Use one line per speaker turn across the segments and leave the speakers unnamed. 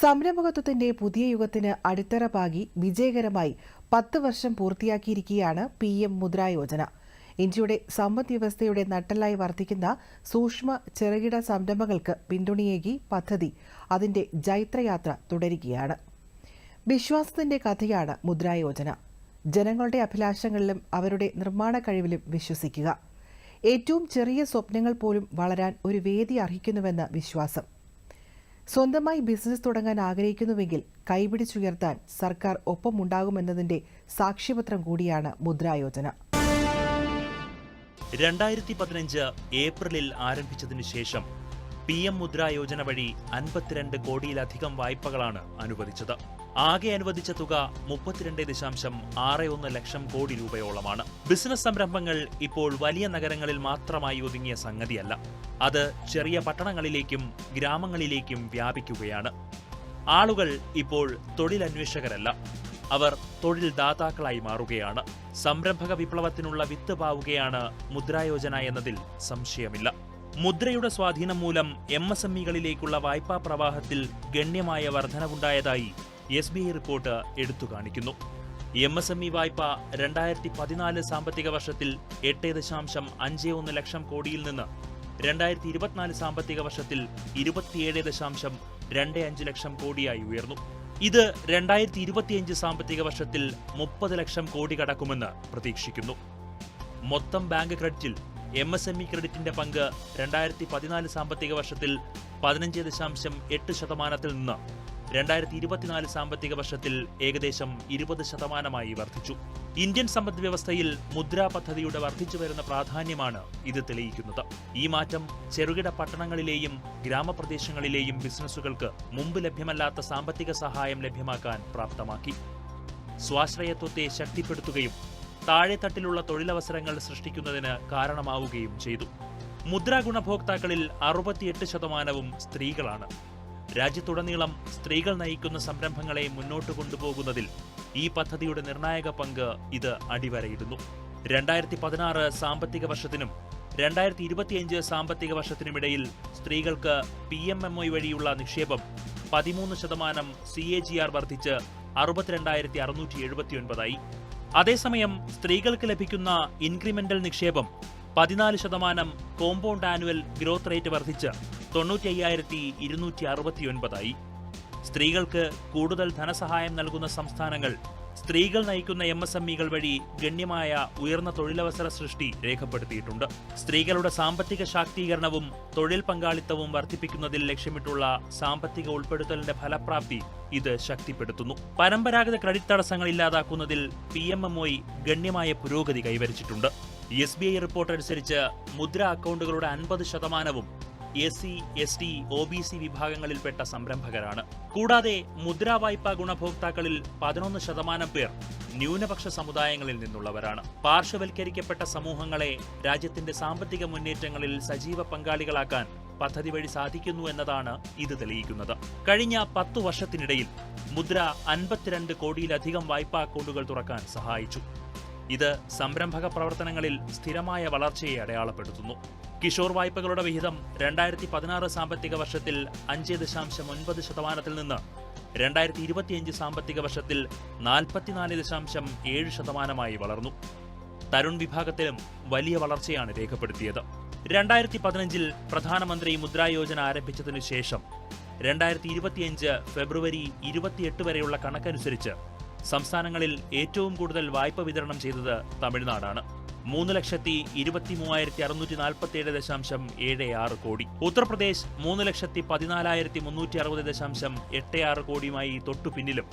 സംരംഭകത്വത്തിന്റെ പുതിയ യുഗത്തിന് അടിത്തറ പാകി വിജയകരമായി പത്ത് വർഷം പൂർത്തിയാക്കിയിരിക്കുകയാണ് പി എം മുദ്രാ യോജന ഇന്ത്യയുടെ സമ്പദ് വ്യവസ്ഥയുടെ നട്ടലായി വർദ്ധിക്കുന്ന സൂക്ഷ്മ ചെറുകിട സംരംഭങ്ങൾക്ക് പിന്തുണയേകി പദ്ധതി അതിന്റെ ജൈത്രയാത്ര തുടരുകയാണ്. വിശ്വാസത്തിന്റെ കഥയാണ് മുദ്രാ യോജന ജനങ്ങളുടെ അഭിലാഷങ്ങളിലും അവരുടെ നിർമ്മാണ കഴിവിലും വിശ്വസിക്കുക. ഏറ്റവും ചെറിയ സ്വപ്നങ്ങൾ പോലും വളരാൻ ഒരു വേദി അർഹിക്കുന്നുവെന്ന വിശ്വാസം. സ്വന്തമായി ബിസിനസ് തുടങ്ങാൻ ആഗ്രഹിക്കുന്നുവെങ്കിൽ കൈപിടിച്ചുയർത്താൻ സർക്കാർ ഒപ്പമുണ്ടാകുമെന്നതിന്റെ സാക്ഷ്യപത്രം കൂടിയാണ് മുദ്രായോജന.
രണ്ടായിരത്തി പതിനഞ്ച് ഏപ്രിലിൽ ആരംഭിച്ചതിനു ശേഷം പി എം മുദ്രായോജന വഴി അൻപത്തിരണ്ട് കോടിയിലധികം വായ്പകളാണ് അനുവദിച്ചത്. ആകെ അനുവദിച്ച തുക മുപ്പത്തിരണ്ട് ദശാംശം ആറ് ഒന്ന് ലക്ഷം കോടി രൂപയോളമാണ്. ബിസിനസ് സംരംഭങ്ങൾ ഇപ്പോൾ വലിയ നഗരങ്ങളിൽ മാത്രമായി ഒതുങ്ങിയ സംഗതിയല്ല. അത് ചെറിയ പട്ടണങ്ങളിലേക്കും ഗ്രാമങ്ങളിലേക്കും വ്യാപിക്കുകയാണ്. ആളുകൾ ഇപ്പോൾ തൊഴിലന്വേഷകരല്ല. അവർ തൊഴിൽ ദാതാക്കളായി മാറുകയാണ്. സംരംഭക വിപ്ലവത്തിനുള്ള വിത്ത് പാവുകയാണ് മുദ്രായോജന എന്നതിൽ സംശയമില്ല. മുദ്രയുടെ സ്വാധീനം മൂലം എം എസ് എം ഇകളിലേക്കുള്ള വായ്പാ പ്രവാഹത്തിൽ ഗണ്യമായ വർധനവുണ്ടായതായി എസ് ബി ഐ റിപ്പോർട്ട് എടുത്തു കാണിക്കുന്നു. എം എസ് എം ഇ വായ്പ രണ്ടായിരത്തി പതിനാല് സാമ്പത്തിക വർഷത്തിൽ എട്ട് ദശാംശം അഞ്ച് ഒന്ന് ലക്ഷം കോടിയിൽ നിന്ന് രണ്ടായിരത്തി ഇരുപത്തിനാല് സാമ്പത്തിക വർഷത്തിൽ ഇരുപത്തിയേഴ് ദശാംശം രണ്ട് അഞ്ച് ലക്ഷം കോടിയായി ഉയർന്നു. ഇത് രണ്ടായിരത്തി ഇരുപത്തിയഞ്ച് സാമ്പത്തിക വർഷത്തിൽ മുപ്പത് ലക്ഷം കോടി കടക്കുമെന്ന് പ്രതീക്ഷിക്കുന്നു. മൊത്തം ബാങ്ക് ക്രെഡിറ്റിൽ എം എസ് എം ഇ ക്രെഡിറ്റിന്റെ പങ്ക് രണ്ടായിരത്തി പതിനാല് സാമ്പത്തിക വർഷത്തിൽ പതിനഞ്ച് ദശാംശം എട്ട് ശതമാനത്തിൽ നിന്ന് രണ്ടായിരത്തി ഇരുപത്തിനാല് സാമ്പത്തിക വർഷത്തിൽ ഏകദേശം ഇരുപത് ശതമാനമായി വർദ്ധിച്ചു. ഇന്ത്യൻ സമ്പദ് വ്യവസ്ഥയിൽ മുദ്രാ പദ്ധതിയുടെ വർദ്ധിച്ചു വരുന്ന പ്രാധാന്യമാണ് ഇത് തെളിയിക്കുന്നത്. ഈ മാറ്റം ചെറുകിട പട്ടണങ്ങളിലെയും ഗ്രാമപ്രദേശങ്ങളിലെയും ബിസിനസ്സുകൾക്ക് മുമ്പ് ലഭ്യമല്ലാത്ത സാമ്പത്തിക സഹായം ലഭ്യമാക്കാൻ പ്രാപ്തമാക്കി. സ്വാശ്രയത്വത്തെ ശക്തിപ്പെടുത്തുകയും താഴെത്തട്ടിലുള്ള തൊഴിലവസരങ്ങൾ സൃഷ്ടിക്കുന്നതിന് കാരണമാവുകയും ചെയ്തു. മുദ്രാ ഗുണഭോക്താക്കളിൽ അറുപത്തിയെട്ട് ശതമാനവും സ്ത്രീകളാണ്. രാജ്യത്തുടനീളം സ്ത്രീകൾ നയിക്കുന്ന സംരംഭങ്ങളെ മുന്നോട്ട് കൊണ്ടുപോകുന്നതിൽ ഈ പദ്ധതിയുടെ നിർണായക പങ്ക് ഇത് അടിവരയിടുന്നു. രണ്ടായിരത്തി പതിനാറ് സാമ്പത്തിക വർഷത്തിനും രണ്ടായിരത്തി ഇരുപത്തിയഞ്ച് സാമ്പത്തിക വർഷത്തിനുമിടയിൽ സ്ത്രീകൾക്ക് പി എം എം ഒ വഴിയുള്ള നിക്ഷേപം പതിമൂന്ന് ശതമാനം സി എ ജി ആർ വർദ്ധിച്ച് അറുപത്തിരണ്ടായിരത്തി അറുന്നൂറ്റി എഴുപത്തിയൊൻപതായി അതേസമയം സ്ത്രീകൾക്ക് ലഭിക്കുന്ന ഇൻക്രിമെന്റൽ നിക്ഷേപം പതിനാല് ശതമാനം കോമ്പൗണ്ട് ആനുവൽ ഗ്രോത്ത് റേറ്റ് വർദ്ധിച്ച് തൊണ്ണൂറ്റി അയ്യായിരത്തി ഇരുന്നൂറ്റി അറുപത്തിയൊൻപതായി സ്ത്രീകൾക്ക് കൂടുതൽ ധനസഹായം നൽകുന്ന സംസ്ഥാനങ്ങൾ സ്ത്രീകൾ നയിക്കുന്ന എം എസ് എം ഇകൾ വഴി ഗണ്യമായ ഉയർന്ന തൊഴിലവസര സൃഷ്ടി രേഖപ്പെടുത്തിയിട്ടുണ്ട്. സ്ത്രീകളുടെ സാമ്പത്തിക ശാക്തീകരണവും തൊഴിൽ പങ്കാളിത്തവും വർദ്ധിപ്പിക്കുന്നതിൽ ലക്ഷ്യമിട്ടുള്ള സാമ്പത്തിക ഉൾപ്പെടുത്തലിന്റെ ഫലപ്രാപ്തി ഇത് ശക്തിപ്പെടുത്തുന്നു. പരമ്പരാഗത ക്രെഡിറ്റ് തടസ്സങ്ങൾ ഇല്ലാതാക്കുന്നതിൽ പി എം എം ഗണ്യമായ പുരോഗതി കൈവരിച്ചിട്ടുണ്ട്. എസ് ബി ഐ റിപ്പോർട്ട് അനുസരിച്ച് മുദ്ര അക്കൗണ്ടുകളുടെ അൻപത് ശതമാനവും S C S T O B C വിഭാഗങ്ങളിൽപ്പെട്ട സംരംഭകരാണ്. കൂടാതെ മുദ്രാ വായ്പാ ഗുണഭോക്താക്കളിൽ പതിനൊന്ന് ശതമാനം പേർ ന്യൂനപക്ഷ സമുദായങ്ങളിൽ നിന്നുള്ളവരാണ്. പാർശ്വവൽക്കരിക്കപ്പെട്ട സമൂഹങ്ങളെ രാജ്യത്തിന്റെ സാമ്പത്തിക മുന്നേറ്റങ്ങളിൽ സജീവ പങ്കാളികളാക്കാൻ പദ്ധതി വഴി സാധിക്കുന്നു എന്നതാണ് ഇത് തെളിയിക്കുന്നത്. കഴിഞ്ഞ പത്തു വർഷത്തിനിടയിൽ മുദ്ര അൻപത്തിരണ്ട് കോടിയിലധികം വായ്പാ അക്കൗണ്ടുകൾ തുറക്കാൻ സഹായിച്ചു. ഇത് സംരംഭക പ്രവർത്തനങ്ങളിൽ സ്ഥിരമായ വളർച്ചയെ അടയാളപ്പെടുത്തുന്നു. കിഷോർ വായ്പകളുടെ വിഹിതം രണ്ടായിരത്തി പതിനാറ് സാമ്പത്തിക വർഷത്തിൽ അഞ്ച് ദശാംശം ഒൻപത് ശതമാനത്തിൽ നിന്ന് രണ്ടായിരത്തി ഇരുപത്തിയഞ്ച് സാമ്പത്തിക വർഷത്തിൽ നാൽപ്പത്തിനാല് ദശാംശം ഏഴ് ശതമാനമായി വളർന്നു. തരുൺ വിഭാഗത്തിലും വലിയ വളർച്ചയാണ് രേഖപ്പെടുത്തിയത്. രണ്ടായിരത്തി പതിനഞ്ചിൽ പ്രധാനമന്ത്രി മുദ്രാ യോജന ആരംഭിച്ചതിനു ശേഷം രണ്ടായിരത്തി ഇരുപത്തിയഞ്ച് ഫെബ്രുവരി ഇരുപത്തിയെട്ട് വരെയുള്ള കണക്കനുസരിച്ച് സംസ്ഥാനങ്ങളിൽ ഏറ്റവും കൂടുതൽ വായ്പ വിതരണം ചെയ്തത് തമിഴ്നാടാണ്. മൂന്ന് ലക്ഷത്തി ഇരുപത്തി മൂവായിരത്തി അറുന്നൂറ്റി നാൽപ്പത്തി ഏഴ് ദശാംശം ഏഴ് ആറ് കോടി. ഉത്തർപ്രദേശ് മൂന്ന് ലക്ഷത്തി പതിനാലായിരത്തി മുന്നൂറ്റി അറുപത് ദശാംശം എട്ട് ആറ് കോടിയുമായി തൊട്ടു പിന്നിലും.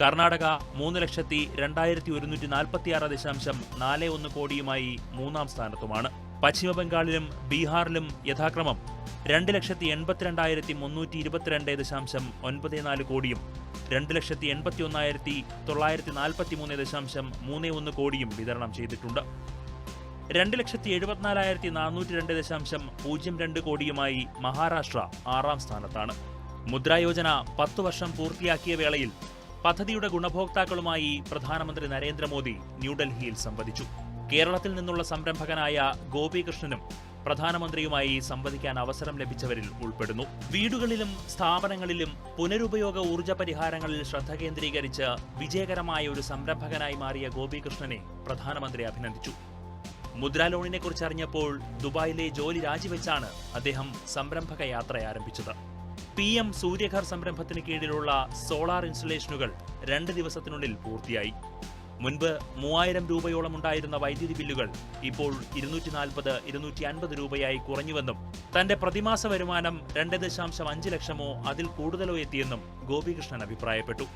കർണാടക മൂന്ന് ലക്ഷത്തി രണ്ടായിരത്തി ഒരുന്നൂറ്റി നാൽപ്പത്തി ആറ് ദശാംശം നാല് ഒന്ന് കോടിയുമായി മൂന്നാം സ്ഥാനത്തുമാണ്. പശ്ചിമബംഗാളിലും ബീഹാറിലും യഥാക്രമം രണ്ട് ലക്ഷത്തി എൺപത്തിരണ്ടായിരത്തി മുന്നൂറ്റി ഇരുപത്തിരണ്ട് ദശാംശം ഒൻപത് നാല് കോടിയും രണ്ട് ലക്ഷത്തി എൺപത്തി ഒന്നായിരത്തി തൊള്ളായിരത്തി നാൽപ്പത്തി മൂന്ന് ദശാംശം മൂന്ന് ഒന്ന് കോടിയും വിതരണം ചെയ്തിട്ടുണ്ട്. രണ്ട് ലക്ഷത്തി എഴുപത്തിനാലായിരത്തി നാനൂറ്റി രണ്ട് ദശാംശം പൂജ്യം രണ്ട് കോടിയുമായി മഹാരാഷ്ട്ര ആറാം സ്ഥാനത്താണ്. മുദ്രാ യോജന പത്തു വർഷം പൂർത്തിയാക്കിയ വേളയിൽ പദ്ധതിയുടെ ഗുണഭോക്താക്കളുമായി പ്രധാനമന്ത്രി നരേന്ദ്രമോദി ന്യൂഡൽഹിയിൽ സംവദിച്ചു. കേരളത്തിൽ നിന്നുള്ള സംരംഭകനായ ഗോപികൃഷ്ണനും പ്രധാനമന്ത്രിയുമായി സംവദിക്കാൻ അവസരം ലഭിച്ചവരിൽ ഉൾപ്പെടുന്നു. വീടുകളിലും സ്ഥാപനങ്ങളിലും പുനരുപയോഗ ഊർജ പരിഹാരങ്ങളിൽ ശ്രദ്ധ കേന്ദ്രീകരിച്ച് വിജയകരമായ ഒരു സംരംഭകനായി മാറിയ ഗോപികൃഷ്ണനെ പ്രധാനമന്ത്രി അഭിനന്ദിച്ചു. മുദ്രാ ലോണിനെ കുറിച്ച് അറിഞ്ഞപ്പോൾ ദുബായിലെ ജോലി രാജിവെച്ചാണ് അദ്ദേഹം സംരംഭക യാത്ര ആരംഭിച്ചത്. പി എം സൂര്യഘർ സംരംഭത്തിന് കീഴിലുള്ള സോളാർ ഇൻസ്റ്റലേഷനുകൾ രണ്ട് ദിവസത്തിനുള്ളിൽ പൂർത്തിയായി. മുൻപ് മൂവായിരം രൂപയോളം ഉണ്ടായിരുന്ന വൈദ്യുതി ബില്ലുകൾ ഇപ്പോൾ ഇരുന്നൂറ്റി നാൽപ്പത് ഇരുന്നൂറ്റി അൻപത് രൂപയായി കുറഞ്ഞുവെന്നും തന്റെ പ്രതിമാസ വരുമാനം രണ്ട് ദശാംശം അഞ്ച് ലക്ഷമോ അതിൽ കൂടുതലോ എത്തിയെന്നും ഗോപികൃഷ്ണൻ അഭിപ്രായപ്പെട്ടു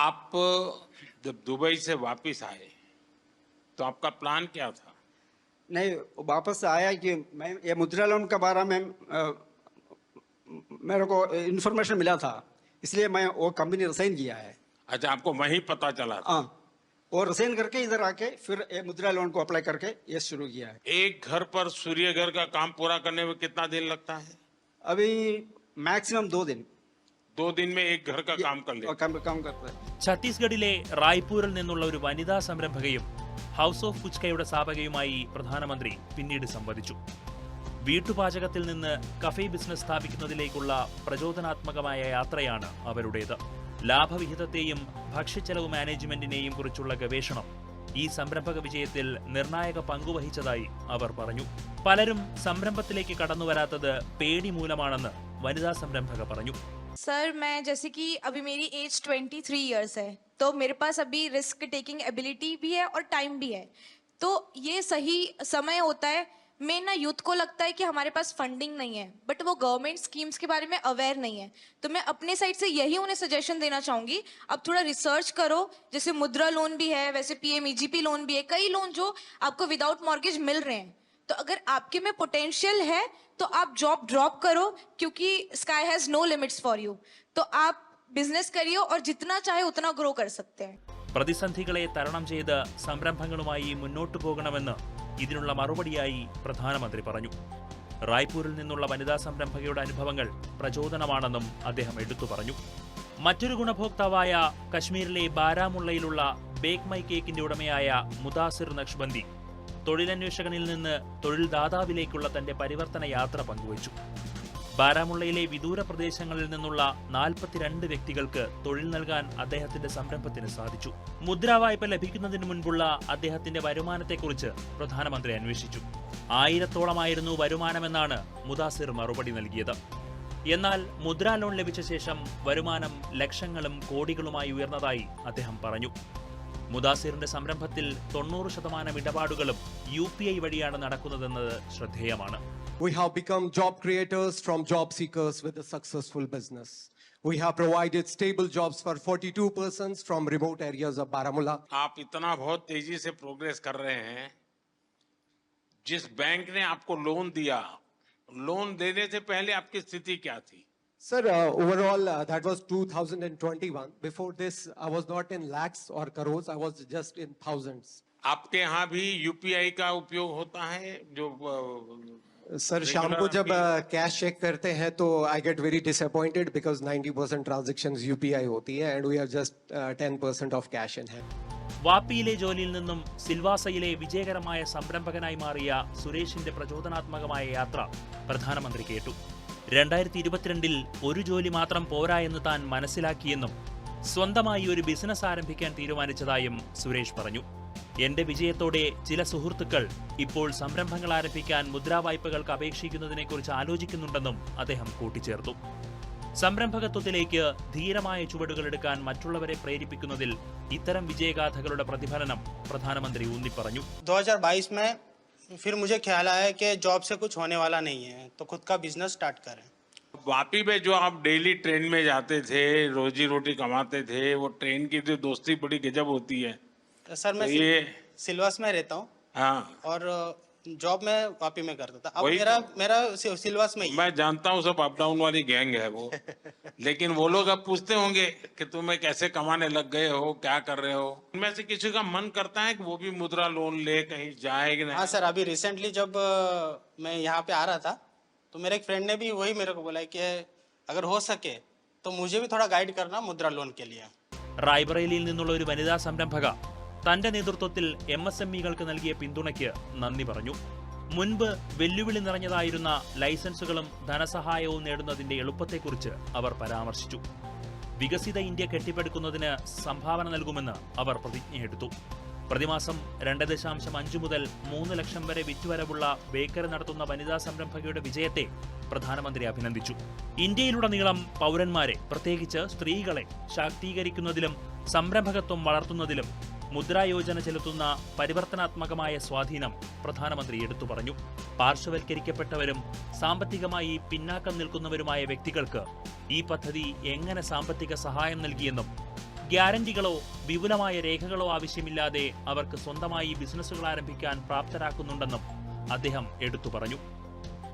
आप जब दुबई से वापस आए तो आपका प्लान क्या था
नहीं वापस आया कि मैं ये मुद्रा लोन के बारे में अ, मेरे को इन्फॉर्मेशन मिला था इसलिए मैं वो कंपनी रिसाइन किया है
अच्छा आपको वहीं पता चला था
हाँ और रिसाइन करके इधर आके फिर ये मुद्रा लोन को अप्लाई करके ये शुरू किया है
एक घर पर सूर्य घर का काम पूरा करने में कितना दिन लगता है
अभी मैक्सिमम दो दिन
दो दिन में एक घर का काम कर
और
लेते
काम काम करते हैं
ഛത്തീസ്ഗഡിലെ റായ്പൂരിൽ നിന്നുള്ള ഒരു വനിതാ സംരംഭകയും ഹൗസ് ഓഫ് കുച്കയുടെ സ്ഥാപകയുമായി പ്രധാനമന്ത്രി പിന്നീട് സംവദിച്ചു വീട്ടുപാചകത്തിൽ നിന്ന് കഫേ ബിസിനസ് സ്ഥാപിക്കുന്നതിലേക്കുള്ള പ്രചോദനാത്മകമായ യാത്രയാണ് അവരുടേത് ലാഭവിഹിതത്തെയും ഭക്ഷ്യച്ചെലവ് മാനേജ്മെന്റിനെയും കുറിച്ചുള്ള ഗവേഷണം ഈ സംരംഭക വിജയത്തിൽ നിർണായക പങ്കുവഹിച്ചതായി അവർ പറഞ്ഞു പലരും സംരംഭത്തിലേക്ക് കടന്നുവരാത്തത് പേടി മൂലമാണെന്ന് വനിതാ സംരംഭക പറഞ്ഞു
सर मैं जैसे कि अभी मेरी एज 23 इयर्स है तो मेरे पास अभी रिस्क टेकिंग एबिलिटी भी है और टाइम भी है तो ये सही समय होता है मैं ना यूथ को लगता है कि हमारे पास फंडिंग नहीं है बट वो गवर्नमेंट स्कीम्स के बारे में अवेयर नहीं है तो मैं अपने साइड से यही उन्हें सजेशन देना चाहूंगी अब थोड़ा रिसर्च करो जैसे मुद्रा लोन भी है वैसे पीएम लोन भी है कई लोन जो आपको विदाउट मॉर्गेज मिल रहे हैं तो अगर आपके में पोटेंशियल है तो आप जॉब ड्रॉप करो क्योंकि sky has no limits for you तो आप बिजनेस करिए और जितना चाहे उतना ग्रो कर सकते हैं
പ്രതിസന്ധികളെ തരണം ചെയ്ത് സംരംഭങ്ങളുമായി മുന്നോട്ടു പോകണമെന്ന് ഇതിനുള്ള മറുപടിയായി പ്രധാനമന്ത്രി പറഞ്ഞു. റായ്പൂരിൽ നിന്നുള്ള വനിതാ സംരംഭകയുടെ അനുഭവങ്ങൾ പ്രചോദനമാണെന്നും അദ്ദേഹം എടുത്തു പറഞ്ഞു. മറ്റൊരു ഗുണഭോക്താവായ കശ്മീരിലെ ബാരാമുള്ളയിലുള്ള ബേക്ക് മൈ കേക്കിന്റെ ഉടമയായ മുദാസിർ നക്ഷ്ബന്ദി തൊഴിലന്വേഷകനിൽ നിന്ന് തൊഴിൽദാതാവിലേക്കുള്ള തന്റെ പരിവർത്തന യാത്ര പങ്കുവച്ചു. ബാരാമുള്ളയിലെ വിദൂര പ്രദേശങ്ങളിൽ നിന്നുള്ള നാൽപ്പത്തിരണ്ട് വ്യക്തികൾക്ക് തൊഴിൽ നൽകാൻ അദ്ദേഹത്തിന്റെ സംരംഭത്തിന് സാധിച്ചു. മുദ്രാ വായ്പ ലഭിക്കുന്നതിന് മുൻപുള്ള അദ്ദേഹത്തിന്റെ വരുമാനത്തെക്കുറിച്ച് പ്രധാനമന്ത്രി അന്വേഷിച്ചു. ആയിരത്തോളമായിരുന്നു വരുമാനമെന്നാണ് മുദാസിർ മറുപടി നൽകിയത്. എന്നാൽ മുദ്രാ ലോൺ ലഭിച്ച ശേഷം വരുമാനം ലക്ഷങ്ങളും കോടികളുമായി ഉയർന്നതായി അദ്ദേഹം പറഞ്ഞു. മുദാസിറിന്റെ സംരംഭത്തിൽ തൊണ്ണൂറ് ശതമാനം ഇടപാടുകളും യു പി ഐ വഴിയാണ് നടക്കുന്നതെന്നത് ശ്രദ്ധേയമാണ്.
We have become job creators from job seekers with a successful business. We have provided stable jobs for 42 persons from remote areas of Baramulla.
आप इतना बहुत तेज़ी से प्रोग्रेस कर रहे हैं जिस बैंक ने आपको लोन दिया लोन देने से पहले आपकी स्थिति क्या थी
Sir, uh, overall, uh, that was 2021. Before this, I was not in lakhs or crores, I was just in thousands.
आपके यहाँ भी यूपीआई का उपयोग होता है जो अ,
सर शाम को जब कैश चेक करते हैं तो I get very disappointed because 90 percent transaction UPI होती है and we have just 10 percent of cash in hand
വാപ്പിയിലെ ജോലിയിൽ നിന്നും സിൽവാസയിലെ വിജയകരമായ സംരംഭകനായി മാറിയ സുരേഷിന്റെ പ്രചോദനാത്മകമായ യാത്ര പ്രധാനമന്ത്രി കേട്ടു രണ്ടായിരത്തി ഇരുപത്തിരണ്ടിൽ ഒരു ജോലി മാത്രം പോരാ എന്ന് താൻ മനസ്സിലാക്കിയെന്നും സ്വന്തമായി ഒരു ബിസിനസ് ആരംഭിക്കാൻ തീരുമാനിച്ചതായും സുരേഷ് പറഞ്ഞു എന്റെ വിജയത്തോടെ ചില സുഹൃത്തുക്കൾ ഇപ്പോൾ സംരംഭങ്ങൾ ആരംഭിക്കാൻ മുദ്രാവായ്പകൾക്ക് അപേക്ഷിക്കുന്നതിനെക്കുറിച്ച് ആലോചിക്കുന്നുണ്ടെന്നും അദ്ദേഹം കൂട്ടിച്ചേർത്തു സംരംഭകത്വത്തിലേക്ക് ധീരമായ ചുവടുകൾ എടുക്കാൻ മറ്റുള്ളവരെ പ്രേരിപ്പിക്കുന്നതിൽ ഇത്തരം വിജയഗാഥകളുടെ പ്രതിഫലനം പ്രധാനമന്ത്രി ഊന്നിപ്പറഞ്ഞു
2022 में फिर मुझे ख्याल आया कि जॉब से कुछ होने वाला नहीं है तो खुद का बिजनेस स्टार्ट करें
वापी में जो आप डेली ट्रेन में जाते थे रोजी रोटी कमाते थे वो ट्रेन की जो दोस्ती बड़ी गजब होती है
तो सर मैं
तो ये
सिलवास में रहता हूँ
हाँ
और जॉब में वापी में करता था अब
वही
मेरा
तो।
मेरा सि- सिलवास में ही है।
मैं जानता हूँ सब अप डाउन वाली गैंग है वो लेकिन वो लोग अब पूछते होंगे कि तुम्हें कैसे कमाने लग गए हो क्या कर रहे हो उनमें से किसी का मन करता है कि वो भी मुद्रा लोन ले कहीं जाए कि
हाँ
नहीं
सर अभी रिसेंटली जब अ, मैं यहाँ पे आ रहा था तो मेरे एक फ्रेंड ने भी वही मेरे को बोला कि अगर हो सके तो मुझे भी थोड़ा गाइड करना मुद्रा लोन के लिए
റായ്ബറേലിയിൽ നിന്നുള്ള ഒരു വനിതാ സംരംഭക തന്റെ നേതൃത്വത്തിൽ എം എസ് എം ഇകൾക്ക് നൽകിയ പിന്തുണയ്ക്ക് നന്ദി പറഞ്ഞു. മുൻപ് വെല്ലുവിളി നിറഞ്ഞതായിരുന്ന ലൈസൻസുകളും ധനസഹായവും നേടുന്നതിന്റെ എളുപ്പത്തെക്കുറിച്ച് അവർ പരാമർശിച്ചു. വികസിത ഇന്ത്യ കെട്ടിപ്പടുക്കുന്നതിന് സംഭാവന നൽകുമെന്ന് അവർ പ്രതിജ്ഞയെടുത്തു. പ്രതിമാസം രണ്ട് ദശാംശം അഞ്ച് മുതൽ മൂന്ന് ലക്ഷം വരെ വിറ്റുവരവുള്ള ബേക്കറി നടത്തുന്ന വനിതാ സംരംഭകയുടെ വിജയത്തെ പ്രധാനമന്ത്രി അഭിനന്ദിച്ചു. ഇന്ത്യയിലുടനീളം പൗരന്മാരെ പ്രത്യേകിച്ച് സ്ത്രീകളെ ശാക്തീകരിക്കുന്നതിലും സംരംഭകത്വം വളർത്തുന്നതിലും മുദ്രാ യോജന ചെലുത്തുന്ന പരിവർത്തനാത്മകമായ സ്വാധീനം പ്രധാനമന്ത്രി എടുത്തു പറഞ്ഞു. പാർശ്വവൽക്കരിക്കപ്പെട്ടവരും സാമ്പത്തികമായി പിന്നാക്കം നിൽക്കുന്നവരുമായ വ്യക്തികൾക്ക് ഈ പദ്ധതി എങ്ങനെ സാമ്പത്തിക സഹായം നൽകിയെന്നും ഗ്യാരണ്ടികളോ വിപുലമായ രേഖകളോ ആവശ്യമില്ലാതെ അവർക്ക് സ്വന്തമായി ബിസിനസ്സുകൾ ആരംഭിക്കാൻ പ്രാപ്തരാക്കുന്നുണ്ടെന്നും അദ്ദേഹം എടുത്തു പറഞ്ഞു.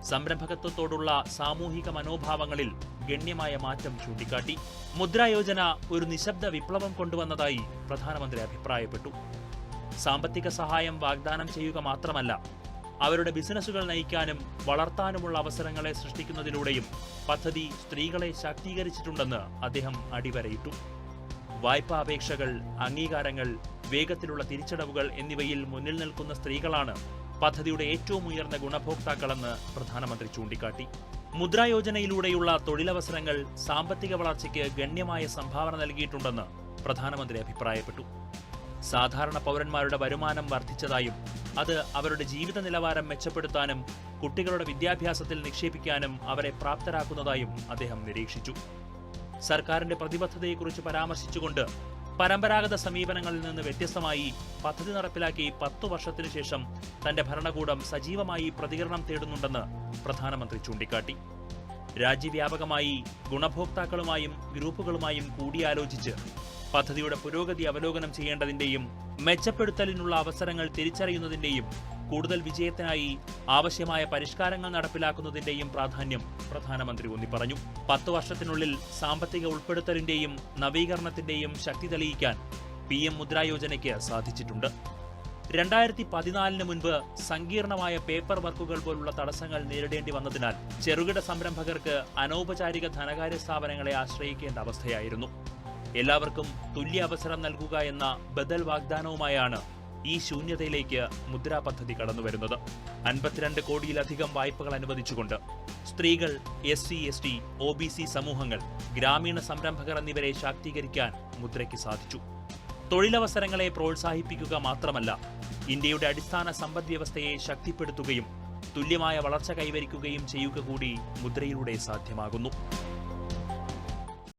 സംരംഭകത്വത്തോടുള്ള സാമൂഹിക മനോഭാവങ്ങളിൽ ഗണ്യമായ മാറ്റം ചൂണ്ടിക്കാട്ടി. മുദ്രാ യോജന ഒരു നിശബ്ദ വിപ്ലവം കൊണ്ടുവന്നതായി പ്രധാനമന്ത്രി അഭിപ്രായപ്പെട്ടു. സാമ്പത്തിക സഹായം വാഗ്ദാനം ചെയ്യുക മാത്രമല്ല അവരുടെ ബിസിനസ്സുകൾ നയിക്കാനും വളർത്താനുമുള്ള അവസരങ്ങളെ സൃഷ്ടിക്കുന്നതിലൂടെയും പദ്ധതി സ്ത്രീകളെ ശാക്തീകരിച്ചിട്ടുണ്ടെന്ന് അദ്ദേഹം അടിവരയിട്ടു. വായ്പാ അപേക്ഷകൾ അംഗീകാരങ്ങൾ വേഗത്തിലുള്ള തിരിച്ചടവുകൾ എന്നിവയിൽ മുന്നിൽ നിൽക്കുന്ന സ്ത്രീകളാണ് പദ്ധതിയുടെ ഏറ്റവും ഉയർന്ന ഗുണഭോക്താക്കളെന്ന് പ്രധാനമന്ത്രി ചൂണ്ടിക്കാട്ടി. മുദ്രാ യോജനയിലൂടെയുള്ള തൊഴിലവസരങ്ങൾ സാമ്പത്തിക വളർച്ചയ്ക്ക് ഗണ്യമായ സംഭാവന നൽകിയിട്ടുണ്ടെന്ന് പ്രധാനമന്ത്രി അഭിപ്രായപ്പെട്ടു. സാധാരണ പൗരന്മാരുടെ വരുമാനം വർദ്ധിച്ചതായും അത് അവരുടെ ജീവിത നിലവാരം മെച്ചപ്പെടുത്താനും കുട്ടികളുടെ വിദ്യാഭ്യാസത്തിൽ നിക്ഷേപിക്കാനും അവരെ പ്രാപ്തരാക്കുന്നതായും അദ്ദേഹം നിരീക്ഷിച്ചു. സർക്കാരിന്റെ പ്രതിബദ്ധതയെക്കുറിച്ച് പരാമർശിച്ചുകൊണ്ട് പരമ്പരാഗത സമീപനങ്ങളിൽ നിന്ന് വ്യത്യസ്തമായി പദ്ധതി നടപ്പിലാക്കി പത്തു വർഷത്തിനു ശേഷം തന്റെ ഭരണകൂടം സജീവമായി പ്രതികരണം തേടുന്നുണ്ടെന്ന് പ്രധാനമന്ത്രി ചൂണ്ടിക്കാട്ടി. രാജ്യവ്യാപകമായി ഗുണഭോക്താക്കളുമായും ഗ്രൂപ്പുകളുമായും കൂടിയാലോചിച്ച് പദ്ധതിയുടെ പുരോഗതി അവലോകനം ചെയ്യേണ്ടതിന്റെയും മെച്ചപ്പെടുത്തലിനുള്ള അവസരങ്ങൾ തിരിച്ചറിയുന്നതിന്റെയും കൂടുതൽ വിജയത്തിനായി ആവശ്യമായ പരിഷ്കാരങ്ങൾ നടപ്പിലാക്കുന്നതിന്റെയും പ്രാധാന്യം പ്രധാനമന്ത്രി ഊന്നി പറഞ്ഞു പത്ത് വർഷത്തിനുള്ളിൽ സാമ്പത്തിക ഉൾപ്പെടുത്തലിന്റെയും നവീകരണത്തിന്റെയും ശക്തി തെളിയിക്കാൻ പി എം മുദ്രാ യോജനയ്ക്ക് സാധിച്ചിട്ടുണ്ട്. രണ്ടായിരത്തി പതിനാലിന് മുൻപ് സങ്കീർണമായ പേപ്പർ വർക്കുകൾ പോലുള്ള തടസ്സങ്ങൾ നേരിടേണ്ടി വന്നതിനാൽ ചെറുകിട സംരംഭകർക്ക് അനൗപചാരിക ധനകാര്യ സ്ഥാപനങ്ങളെ ആശ്രയിക്കേണ്ട അവസ്ഥയായിരുന്നു. എല്ലാവർക്കും തുല്യ അവസരം നൽകുക എന്ന ബദൽ വാഗ്ദാനവുമായാണ് ഈ ശൂന്യതയിലേക്ക് മുദ്രാ പദ്ധതി കടന്നുവരുന്നത്. അൻപത്തിരണ്ട് കോടിയിലധികം വായ്പകൾ അനുവദിച്ചുകൊണ്ട് സ്ത്രീകൾ S C S T O B C സമൂഹങ്ങൾ ഗ്രാമീണ സംരംഭകർ എന്നിവരെ ശാക്തീകരിക്കാൻ മുദ്രയ്ക്ക് സാധിച്ചു. തൊഴിലവസരങ്ങളെ പ്രോത്സാഹിപ്പിക്കുക മാത്രമല്ല ഇന്ത്യയുടെ അടിസ്ഥാന സമ്പദ് വ്യവസ്ഥയെ ശക്തിപ്പെടുത്തുകയും തുല്യമായ വളർച്ച കൈവരിക്കുകയും ചെയ്യുക കൂടി മുദ്രയിലൂടെ സാധ്യമാകുന്നു.